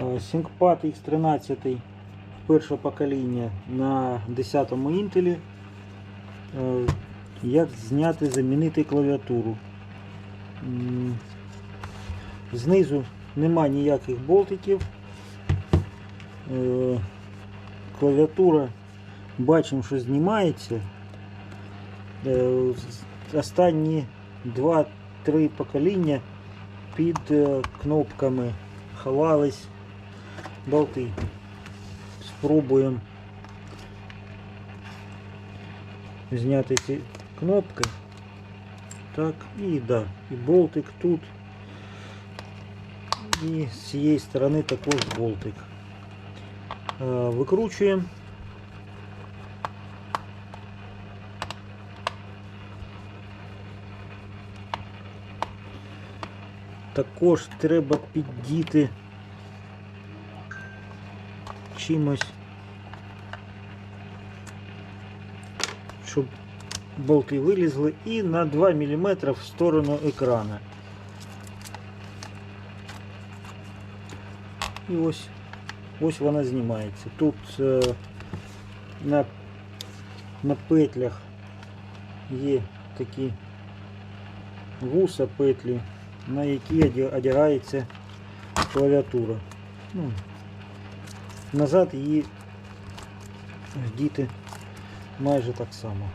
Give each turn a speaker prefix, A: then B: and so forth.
A: Е, X13 перше покоління на 10-му інтелі. Е, Як зняти, замінити клавіатуру. Знизу нема ніяких болтиків. Е, Клавіатура бачимо, що знімається. Е, Останні 2-3 покоління під кнопками ховались болти. Спробуємо зняти ці кнопки. Так, і да, і болтик тут. І з цієї сторони також болтик. Е, Викручуємо. Також треба піддіти чимось, щоб болти вилізли і на 2 мм в сторону екрана. І ось, ось вона знімається. Тут е, на, на петлях є такі вуса петлі, на які оді- одягається клавіатура. Ну, назад її діти майже так само.